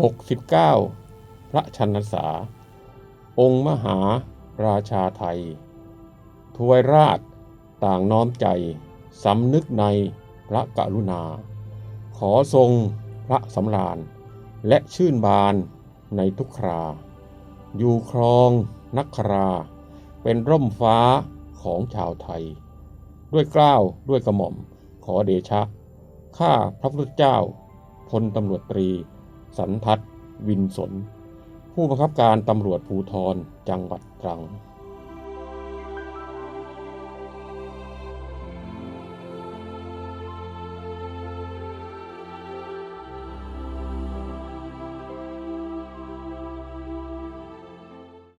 69 พระชนษา องค์มหาราชาไทย ทวยราชต่างน้อมใจ สำนึกในพระกรุณา ขอทรงพระสำราญ และชื่นบานในทุกครา อยู่ครองนักครา เป็นร่มฟ้าของชาวไทย ด้วยเกล้าวด้วยกระหม่อมขอเดชะ ข้าพระพุทธเจ้าพลตำรวจตรี สันทัศวินสน ผู้บังคับการตำรวจภูธรจังหวัดตรัง